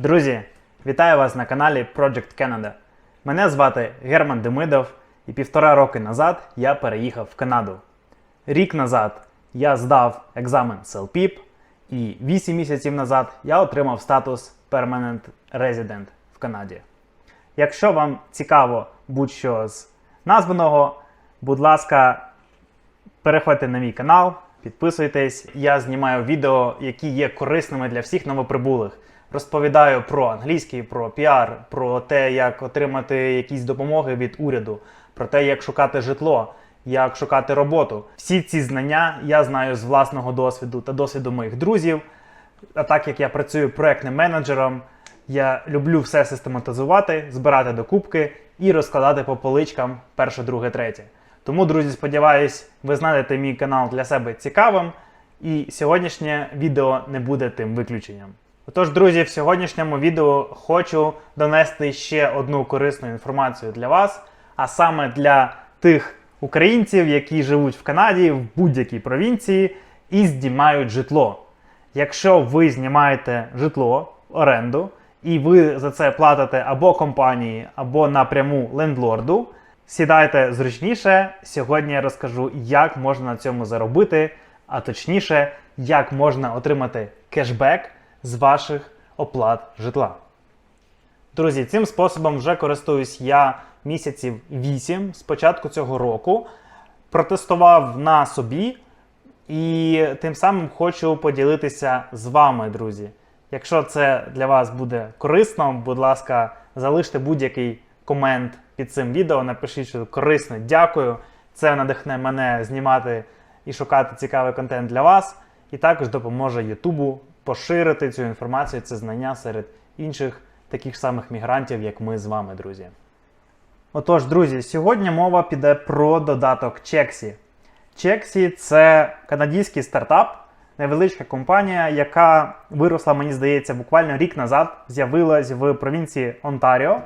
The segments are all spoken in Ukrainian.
Друзі, вітаю вас на каналі Project Canada. Мене звати Герман Демидов, і півтора роки назад я переїхав в Канаду. Рік назад я здав екзамен CELPIP, і 8 місяців назад я отримав статус Permanent Resident в Канаді. Якщо вам цікаво будь-що з названого, будь ласка, переходьте на мій канал, підписуйтесь. Я знімаю відео, які є корисними для всіх новоприбулих. Розповідаю про англійський, про піар, про те, як отримати якісь допомоги від уряду, про те, як шукати житло, як шукати роботу. Всі ці знання я знаю з власного досвіду та досвіду моїх друзів. А так як я працюю проектним менеджером, я люблю все систематизувати, збирати докупки і розкладати по поличкам перше, друге, третє. Тому, друзі, сподіваюсь, ви знайдете мій канал для себе цікавим, і сьогоднішнє відео не буде тим виключенням. Отож, друзі, в сьогоднішньому відео хочу донести ще одну корисну інформацію для вас, а саме для тих українців, які живуть в Канаді в будь-якій провінції і знімають житло. Якщо ви знімаєте житло, оренду, і ви за це платите або компанії, або напряму лендлорду, сідайте зручніше. Сьогодні я розкажу, як можна на цьому заробити, а точніше, як можна отримати кешбек з ваших оплат житла. Друзі, цим способом вже користуюсь я місяців 8 з початку цього року. Протестував на собі і тим самим хочу поділитися з вами, друзі. Якщо це для вас буде корисно, будь ласка, залиште будь-який комент під цим відео, напишіть, що корисно, дякую. Це надихне мене знімати і шукати цікавий контент для вас. І також допоможе Ютубу поширити цю інформацію, це знання серед інших таких самих мігрантів, як ми з вами, друзі. Отож, друзі, сьогодні мова піде про додаток Чексі. Чексі це канадський стартап, невеличка компанія, яка виросла, мені здається, буквально рік назад, з'явилась в провінції Онтаріо.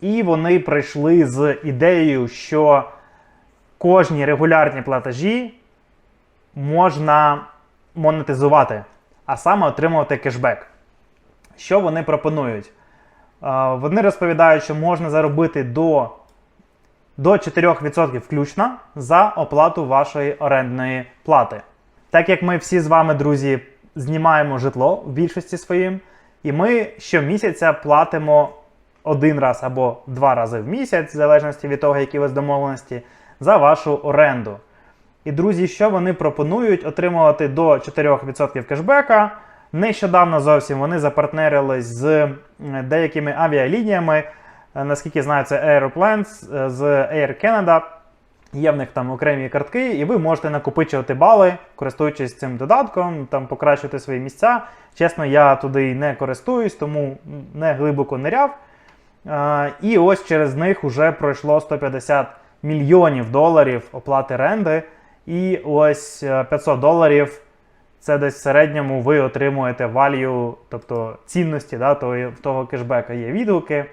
І вони прийшли з ідеєю, що кожні регулярні платежі можна монетизувати, а саме отримувати кешбек. Що вони пропонують? Е, Вони розповідають, що можна заробити до, до 4% включно за оплату вашої орендної плати. Так як ми всі з вами, друзі, знімаємо житло в більшості своїм, і ми щомісяця платимо один раз або два рази в місяць, в залежності від того, які у вас домовленості, за вашу оренду. І, друзі, що вони пропонують отримувати до 4% кешбека. Нещодавно зовсім вони запартнерились з деякими авіалініями. Е, Наскільки знаю, це Aeroplanes е, з Air Canada. Є в них там окремі картки, і ви можете накопичувати бали, користуючись цим додатком, там покращувати свої місця. Чесно, я туди не користуюсь, тому не глибоко ниряв. Е, І ось через них вже пройшло 150 мільйонів доларів оплати ренди. І ось е, 500 доларів це десь в середньому ви отримуєте value, тобто цінності да, того, того кешбека є відгуки. Е,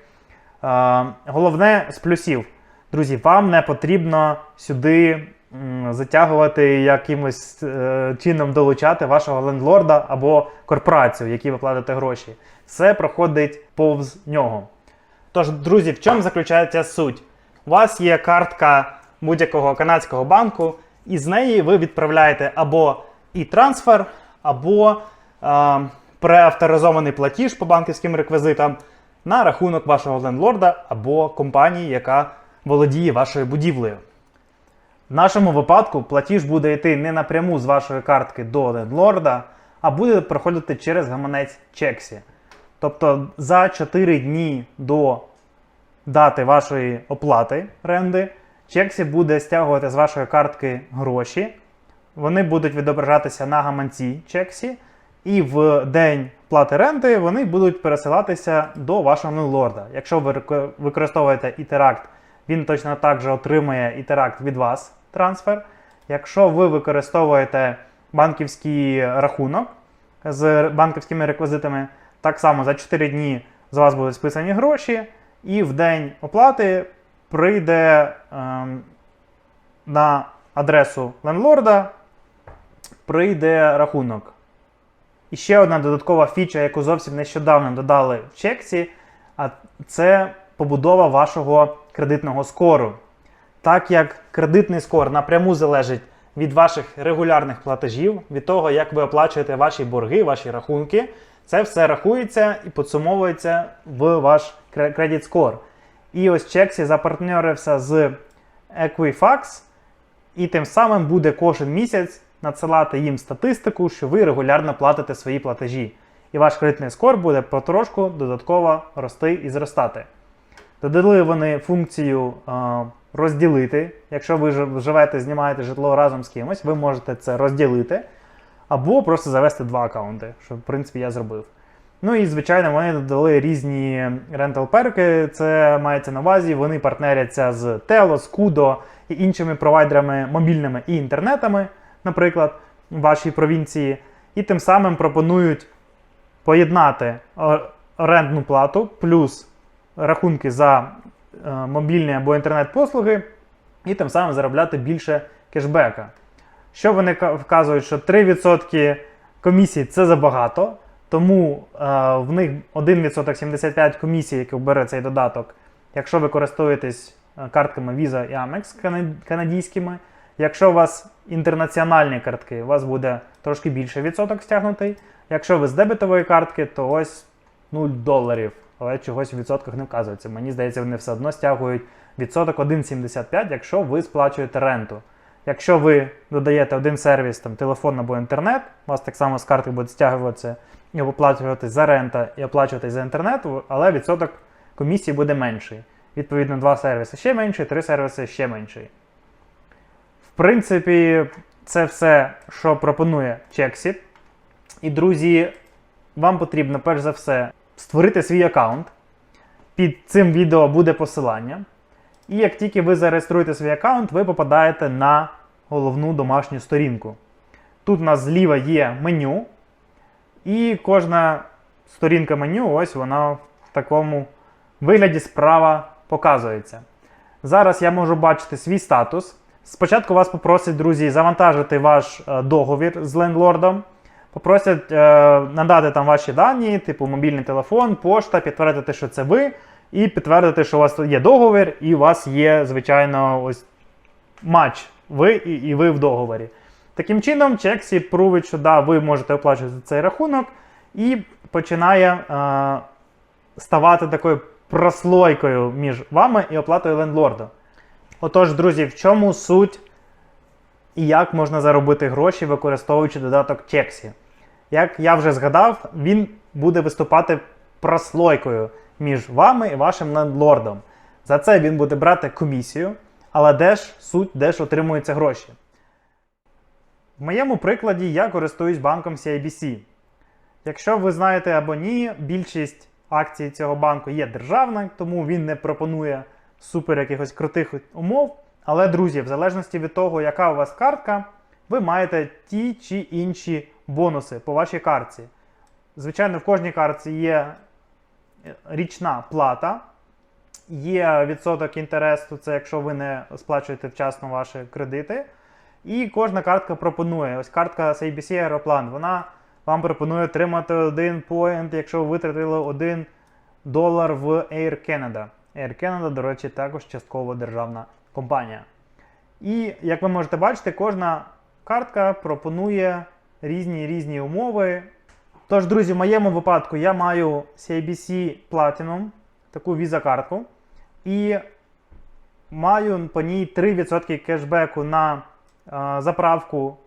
Головне з плюсів. Друзі, вам не потрібно сюди м, затягувати якимось е, чином долучати вашого лендлорда або корпорацію, які ви платите гроші. Все проходить повз нього. Тож, друзі, в чому заключається суть? У вас є картка будь-якого канадського банку, і з неї ви відправляєте або і-трансфер, або е, преавторизований платіж по банківським реквізитам на рахунок вашого лендлорда або компанії, яка володіє вашою будівлею. В нашому випадку платіж буде йти не напряму з вашої картки до лендлорда, а буде проходити через гаманець Чексі. Тобто за 4 дні до дати вашої оплати ренди, Чексі буде стягувати з вашої картки гроші. Вони будуть відображатися на гаманці Чексі, і в день плати ренти вони будуть пересилатися до вашого лорда. Якщо ви використовуєте Ітеракт, він точно так же отримує Ітеракт від вас трансфер. Якщо ви використовуєте банківський рахунок з банківськими реквізитами, так само за 4 дні з вас будуть списані гроші, і в день оплати прийде ем, на адресу лендлорда, прийде рахунок. І ще одна додаткова фіча, яку зовсім нещодавно додали в Чексі, а це побудова вашого кредитного скору. Так як кредитний скор напряму залежить від ваших регулярних платежів, від того, як ви оплачуєте ваші борги, ваші рахунки, це все рахується і підсумовується в ваш кредит скор. І ось Чексі запартнерився з Equifax, і тим самим буде кожен місяць надсилати їм статистику, що ви регулярно платите свої платежі. І ваш кредитний скор буде потрошку додатково рости і зростати. Додали вони функцію е, розділити. Якщо ви жи- живете, знімаєте житло разом з кимось, ви можете це розділити. Або просто завести два аккаунти, що в принципі я зробив. Ну і звичайно, вони додали різні рентал перки. Це мається на увазі. Вони партнеряться з Telos, Kudo і іншими провайдерами мобільними і інтернетами, наприклад, в вашій провінції. І тим самим пропонують поєднати орендну плату плюс рахунки за е, мобільні або інтернет-послуги, і тим самим заробляти більше кешбека. Що вони вказують, що 3% комісій це забагато, тому е, в них 1% 75 комісій, які бере цей додаток, якщо ви користуєтесь е, картками Visa і Amex канадійськими. Якщо у вас інтернаціональні картки, у вас буде трошки більше відсоток стягнутий. Якщо ви з дебетової картки, то ось 0 доларів, але чогось в відсотках не вказується. Мені здається, вони все одно стягують відсоток 1,75, якщо ви сплачуєте ренту. Якщо ви додаєте один сервіс, там телефон або інтернет, у вас так само з картки буде стягуватися і оплачуватись за рента і оплачуватись за інтернет, але відсоток комісії буде менший. Відповідно, два сервіси ще менший, три сервіси ще менший. В принципі, це все, що пропонує Чексі. І, друзі, вам потрібно перш за все створити свій аккаунт. Під цим відео буде посилання. І як тільки ви зареєструєте свій аккаунт, ви попадаєте на головну домашню сторінку. Тут у нас зліва є меню, і кожна сторінка меню, ось вона в такому вигляді справа показується. Зараз я можу бачити свій статус. Спочатку вас попросять, друзі, завантажити ваш е, договір з лендлордом. Попросять е, надати там ваші дані, типу мобільний телефон, пошта, підтвердити, що це ви, і підтвердити, що у вас є договір, і у вас є, звичайно, ось матч. Ви і, і ви в договорі. Таким чином, Чексі прувить, що да, ви можете оплачувати цей рахунок, і починає е, ставати такою прослойкою між вами і оплатою лендлорду. Отож, друзі, в чому суть і як можна заробити гроші, використовуючи додаток Чексі? Як я вже згадав, він буде виступати прослойкою між вами і вашим лендлордом. За це він буде брати комісію, але де ж суть, де ж отримуються гроші? В моєму прикладі я користуюсь банком CIBC. Якщо ви знаєте або ні, більшість акцій цього банку є державна, тому він не пропонує супер якихось крутих умов. Але, друзі, в залежності від того, яка у вас картка, ви маєте ті чи інші бонуси по вашій картці. Звичайно, в кожній картці є е, річна плата, є відсоток інтересу, це якщо ви не сплачуєте вчасно ваші кредити. І кожна картка пропонує. Ось картка з ABC Аероплан, вона вам пропонує отримати один поінт, якщо ви витратили 1 долар в Air Canada. Air Canada, до речі, також частково державна компанія. І як ви можете бачити, кожна картка пропонує різні різні умови. Тож, друзі, в моєму випадку я маю CIBC Platinum, таку віза-картку, і маю по ній 3% кешбеку на заправку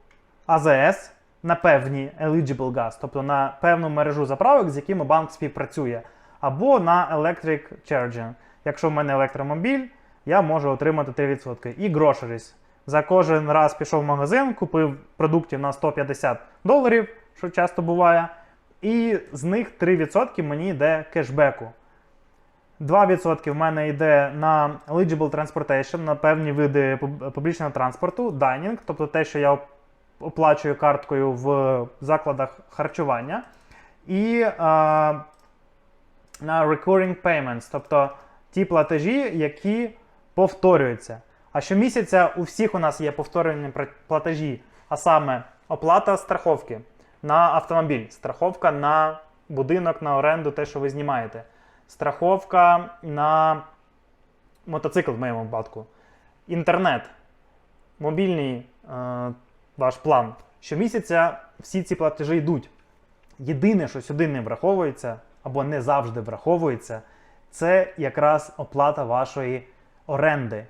АЗС на певні eligible gas, тобто на певну мережу заправок, з якими банк співпрацює, або на Electric Charging. Якщо в мене електромобіль, я можу отримати 3%. І groceries. За кожен раз пішов в магазин, купив продуктів на 150 доларів, що часто буває, і з них 3% мені йде кешбеку. 2% в мене йде на eligible transportation, на певні види публічного транспорту, dining, тобто те, що я оплачую карткою в закладах харчування. І е, на recurring payments, тобто ті платежі, які повторюються. А щомісяця у всіх у нас є повторені платежі, а саме оплата страховки. на автомобіль, страховка на будинок, на оренду, те, що ви знімаєте, страховка на мотоцикл в моєму випадку, інтернет, мобільний е, ваш план. Щомісяця всі ці платежі йдуть. Єдине, що сюди не враховується або не завжди враховується, це якраз оплата вашої оренди.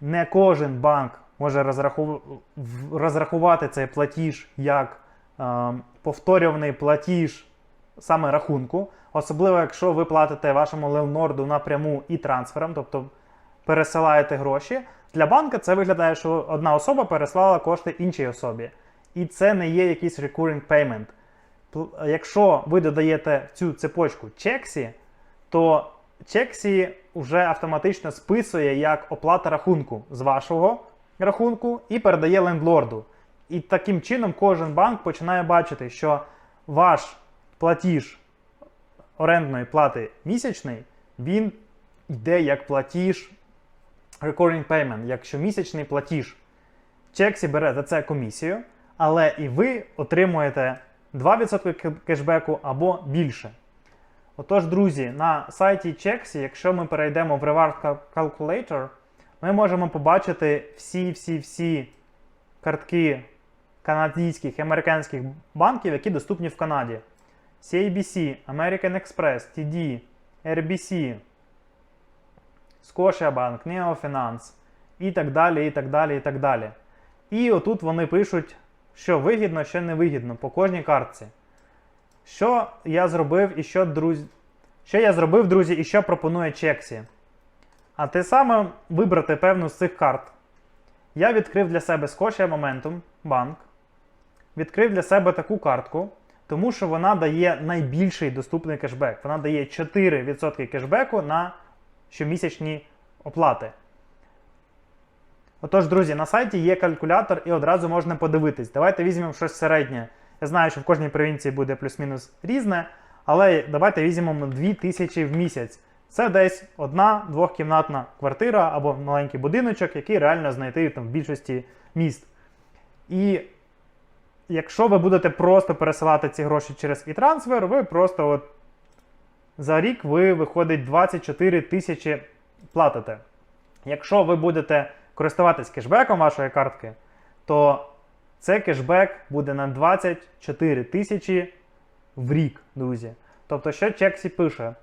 Не кожен банк може розраху... розрахувати цей платіж як е, повторюваний платіж саме рахунку, особливо якщо ви платите вашому ленлорду напряму і трансфером, тобто пересилаєте гроші. Для банка це виглядає, що одна особа переслала кошти іншій особі. І це не є якийсь recurring payment. Якщо ви додаєте в цю цепочку чексі, то чексі вже автоматично списує як оплата рахунку з вашого рахунку і передає лендлорду. І таким чином кожен банк починає бачити, що ваш платіж орендної плати місячний, він йде як платіж recurring payment, як щомісячний платіж. Чексі бере за це комісію, але і ви отримуєте 2% кешбеку або більше. Отож, друзі, на сайті Чексі, якщо ми перейдемо в Reward Calculator, ми можемо побачити всі-всі-всі картки канадських і американських банків, які доступні в Канаді. CIBC, American Express, TD, RBC, Scotiabank, Neofinance і так далі, і так далі, і так далі. І отут вони пишуть, що вигідно, що не вигідно по кожній картці. Що я зробив і що, друзі, що я зробив, друзі, і що пропонує Чексі? А те саме вибрати певну з цих карт. Я відкрив для себе Scotia Momentum Bank. Відкрив для себе таку картку, тому що вона дає найбільший доступний кешбек. Вона дає 4% кешбеку на щомісячні оплати. Отож, друзі, на сайті є калькулятор і одразу можна подивитись. Давайте візьмемо щось середнє. Я знаю, що в кожній провінції буде плюс-мінус різне, але давайте візьмемо 2000 в місяць. Це десь одна двохкімнатна квартира або маленький будиночок, який реально знайти там, в більшості міст. І якщо ви будете просто пересилати ці гроші через e-трансфер, ви просто от за рік ви виходить 24 тисячі платите. Якщо ви будете користуватись кешбеком вашої картки, то це кешбек буде на 24 тисячі в рік, друзі. Тобто, що Чексі пише?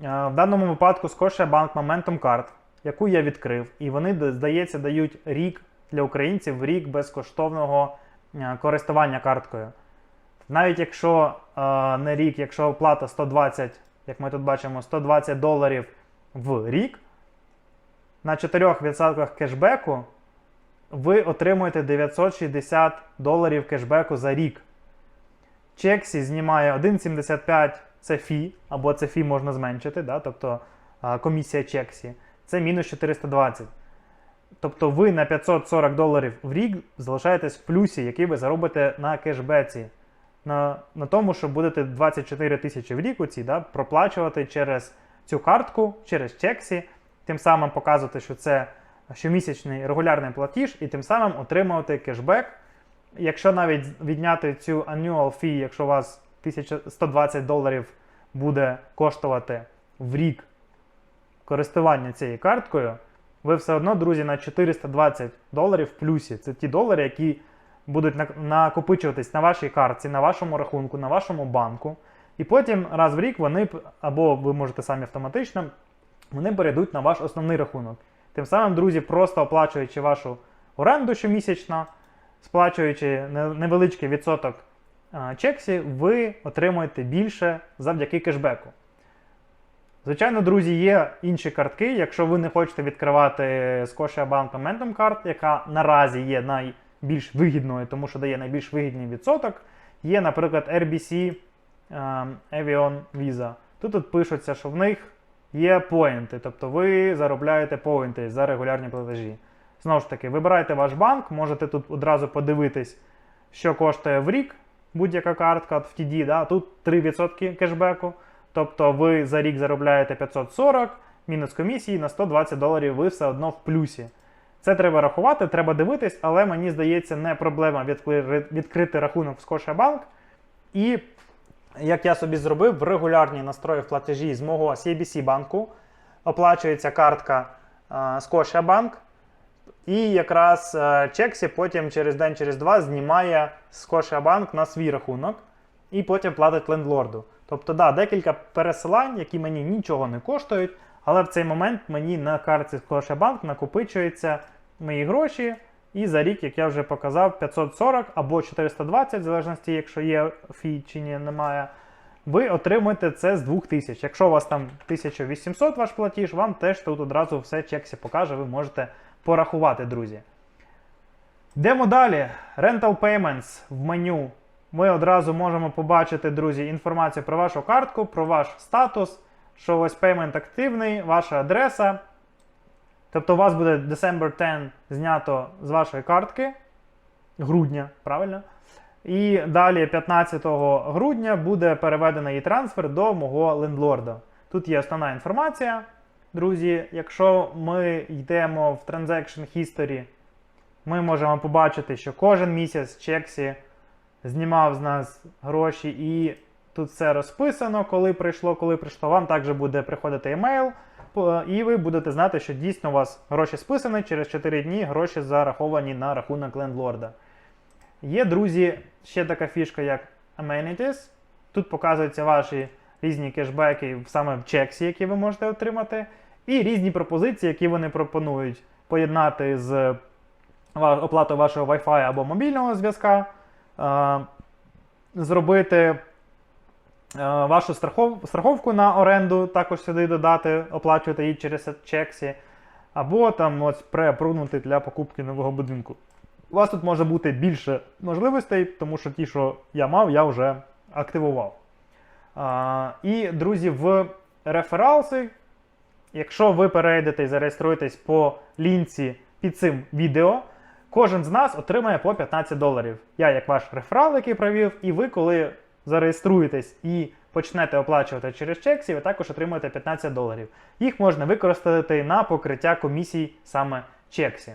В даному випадку Scotia Bank Momentum Card, яку я відкрив, і вони, здається, дають рік для українців рік безкоштовного е, користування карткою. Навіть якщо е, не рік, якщо оплата 120, як ми тут бачимо, 120 доларів в рік, на 4% кешбеку ви отримуєте 960 доларів кешбеку за рік. Чексі знімає 1,75 це фі, або це фі можна зменшити, да? тобто а, комісія Чексі. Це мінус 420. Тобто ви на 540 доларів в рік залишаєтесь в плюсі, який ви заробите на кешбеці. На, на тому, що будете 24 тисячі в рік оці, да, проплачувати через цю картку, через Чексі, тим самим показувати, що це щомісячний регулярний платіж, і тим самим отримувати кешбек. Якщо навіть відняти цю annual fee, якщо у вас 1120 доларів буде коштувати в рік користування цією карткою, ви все одно, друзі, на 420 доларів в плюсі. Це ті долари, які будуть накопичуватись на вашій картці, на вашому рахунку, на вашому банку. І потім раз в рік вони або ви можете самі автоматично, вони перейдуть на ваш основний рахунок. Тим самим, друзі, просто оплачуючи вашу оренду щомісячно, сплачуючи невеличкий відсоток чексі, ви отримуєте більше завдяки кешбеку. Звичайно, друзі, є інші картки. Якщо ви не хочете відкривати Scotia Bank Momentum Card, яка наразі є найбільш вигідною, тому що дає найбільш вигідний відсоток, є, наприклад, RBC ем, Avion Visa. Тут от пишеться, що в них є поінти, тобто ви заробляєте поінти за регулярні платежі. Знову ж таки, вибирайте ваш банк, можете тут одразу подивитись, що коштує в рік будь-яка картка в TD, да? тут 3% кешбеку. Тобто ви за рік заробляєте 540, мінус комісії на 120 доларів, ви все одно в плюсі. Це треба рахувати, треба дивитись, але мені здається, не проблема відкри- відкрити рахунок в Scotiabank. І як я собі зробив, в регулярні настрої в платежі з мого CBC банку оплачується картка е, Scotiabank. І якраз е, Чексі потім через день, через два знімає Scotiabank на свій рахунок і потім платить лендлорду. Тобто, да, декілька пересилань, які мені нічого не коштують, але в цей момент мені на картці Scotiabank накопичуються мої гроші. І за рік, як я вже показав, 540 або 420, в залежності, якщо є фі чи ні, немає. Ви отримуєте це з 2000. Якщо у вас там 1800 ваш платіж, вам теж тут одразу все чексі покаже, ви можете порахувати, друзі. Йдемо далі. Rental Payments в меню. Ми одразу можемо побачити, друзі, інформацію про вашу картку, про ваш статус, що ось payment активний, ваша адреса. Тобто у вас буде December 10 знято з вашої картки грудня, правильно? І далі 15 грудня буде переведений трансфер до мого лендлорда. Тут є основна інформація, друзі. Якщо ми йдемо в Transaction History, ми можемо побачити, що кожен місяць Чексі знімав з нас гроші, і тут все розписано, коли прийшло, коли прийшло. Вам також буде приходити емейл, і ви будете знати, що дійсно у вас гроші списані, через 4 дні гроші зараховані на рахунок лендлорда. Є, друзі, ще така фішка, як Amenities. Тут показуються ваші різні кешбеки саме в чексі, які ви можете отримати, і різні пропозиції, які вони пропонують поєднати з оплатою вашого Wi-Fi або мобільного зв'язка, зробити е, вашу страховку на оренду, також сюди додати, оплачувати її через чексі, або там ось преапрувнути для покупки нового будинку. У вас тут може бути більше можливостей, тому що ті, що я мав, я вже активував. А, і, друзі, в рефералси, якщо ви перейдете і зареєструєтесь по лінці під цим відео, кожен з нас отримає по 15 доларів. Я, як ваш реферал, який провів, і ви, коли зареєструєтесь і почнете оплачувати через чексі, ви також отримуєте 15 доларів. Їх можна використати на покриття комісій саме чексі.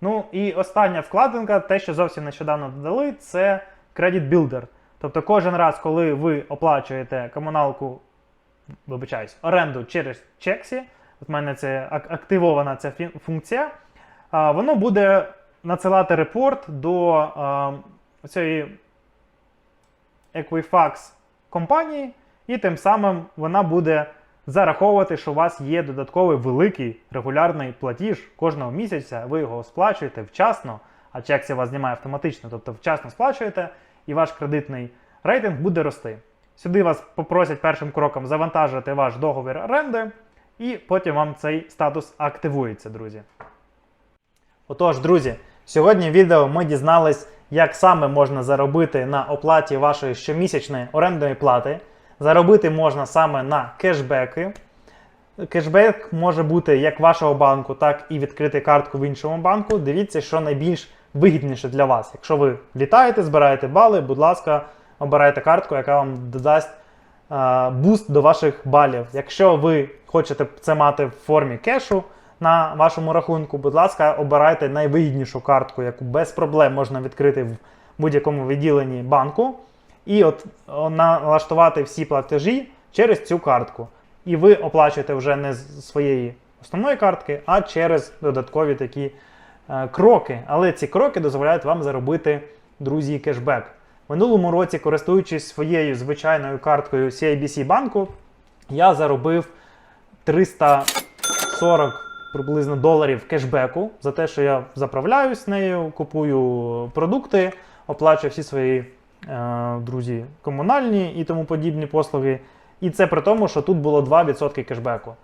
Ну і остання вкладинка, те, що зовсім нещодавно додали, це Credit Builder. Тобто кожен раз, коли ви оплачуєте комуналку, вибачаюсь, оренду через чексі, от мене це активована ця функція, воно буде надсилати репорт до цієї Equifax компанії, і тим самим вона буде зараховувати, що у вас є додатковий великий регулярний платіж кожного місяця. Ви його сплачуєте вчасно, а чексі вас знімає автоматично, тобто вчасно сплачуєте, і ваш кредитний рейтинг буде рости. Сюди вас попросять першим кроком завантажити ваш договір оренди, і потім вам цей статус активується, друзі. Отож, друзі, сьогодні в відео ми дізнались, як саме можна заробити на оплаті вашої щомісячної орендної плати. Заробити можна саме на кешбеки. Кешбек може бути як вашого банку, так і відкрити картку в іншому банку. Дивіться, що найбільш вигідніше для вас. Якщо ви літаєте, збираєте бали, будь ласка, обирайте картку, яка вам додасть буст до ваших балів. Якщо ви хочете це мати в формі кешу на вашому рахунку, будь ласка, обирайте найвигіднішу картку, яку без проблем можна відкрити в будь-якому відділенні банку. І от налаштувати всі платежі через цю картку. І ви оплачуєте вже не з своєї основної картки, а через додаткові такі е, кроки. Але ці кроки дозволяють вам заробити, друзі, кешбек. Минулому році, користуючись своєю звичайною карткою CIBC банку, я заробив 340 приблизно доларів кешбеку за те, що я заправляюсь нею, купую продукти, оплачую всі свої е, друзі комунальні і тому подібні послуги. І це при тому, що тут було 2% кешбеку.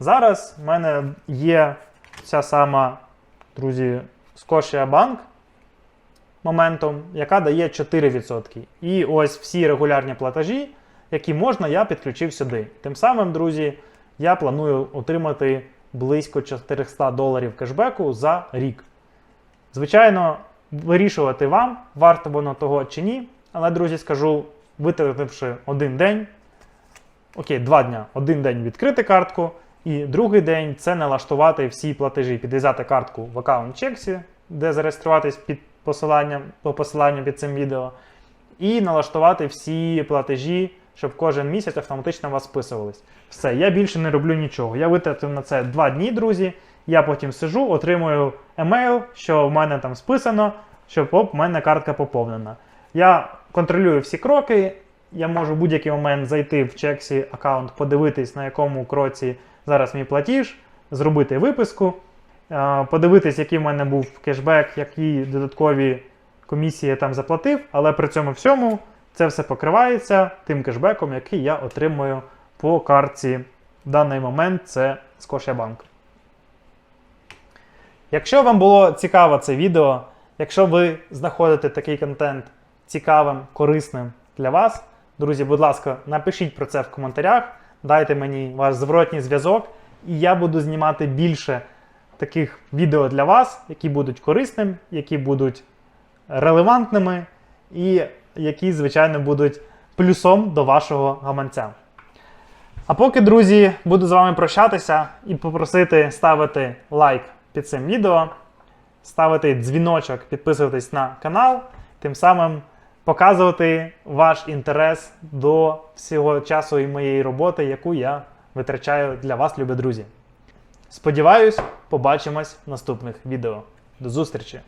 Зараз в мене є ця сама, друзі, Scotia Bank моментом, яка дає 4%. І ось всі регулярні платежі, які можна, я підключив сюди. Тим самим, друзі, я планую отримати близько 400 доларів кешбеку за рік. Звичайно, вирішувати вам, варто воно того чи ні. Але, друзі, скажу, витративши один день, окей, два дня, один день відкрити картку І другий день це налаштувати всі платежі, підв'язати картку в аккаунт Чексі, де зареєструватись під посиланням по посиланню під цим відео, і налаштувати всі платежі, щоб кожен місяць автоматично у вас списувались. Все, я більше не роблю нічого. Я витратив на це два дні, друзі. Я потім сижу, отримую емейл, що в мене там списано, що оп, в мене картка поповнена. Я контролюю всі кроки. Я можу в будь-який момент зайти в Чексі аккаунт, подивитись, на якому кроці зараз мій платіж, зробити виписку, подивитись, який в мене був кешбек, які додаткові комісії я там заплатив, але при цьому всьому це все покривається тим кешбеком, який я отримую по картці. В даний момент це Scotiabank. Якщо вам було цікаво це відео, якщо ви знаходите такий контент цікавим, корисним для вас, друзі, будь ласка, напишіть про це в коментарях, дайте мені ваш зворотній зв'язок, і я буду знімати більше таких відео для вас, які будуть корисними, які будуть релевантними і які, звичайно, будуть плюсом до вашого гаманця. А поки, друзі, буду з вами прощатися і попросити ставити лайк під цим відео, ставити дзвіночок, підписуватись на канал, тим самим показувати ваш інтерес до всього часу і моєї роботи, яку я витрачаю для вас, любі друзі. Сподіваюсь, побачимось в наступних відео. До зустрічі!